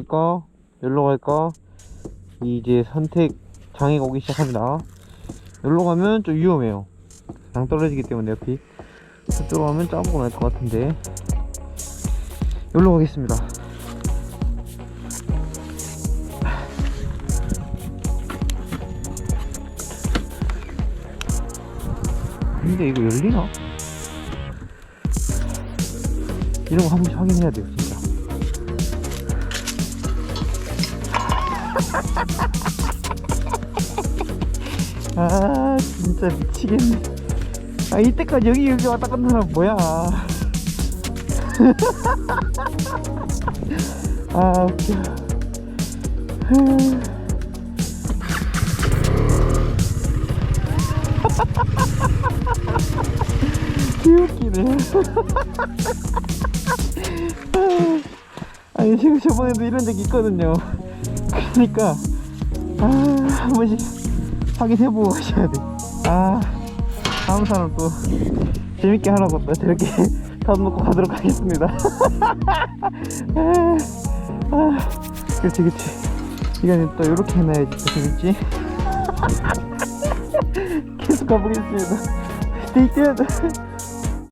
갈까? 여기로 갈까? 이제 선택 장애가 오기 시작합니다. 여기로 가면 좀 위험해요. 낭 떨어지기 때문에 옆이. 저쪽으로 가면 짜고 날 것 같은데. 여기로 가겠습니다. 근데 이거 열리나? 이런 거 한 번씩 확인해야 돼요, 아, 진짜 미치겠네. 아, 이때까지 여기 여기 왔다 갔다 사람 뭐야. 아, 웃겨. 개웃기네. 아니, 지금 저번에도 이런 적 있거든요. 그러니까, 아, 한 번씩 확인해보고 하셔야 돼. 아, 다음 사람 또 재밌게 하라고 또 저렇게 돈 놓고 가도록 하겠습니다. 아, 아, 그렇지, 그렇지. 시간이 또 이렇게 해놔야지 또 재밌지. 계속 가보겠습니다. 스테이 tuned.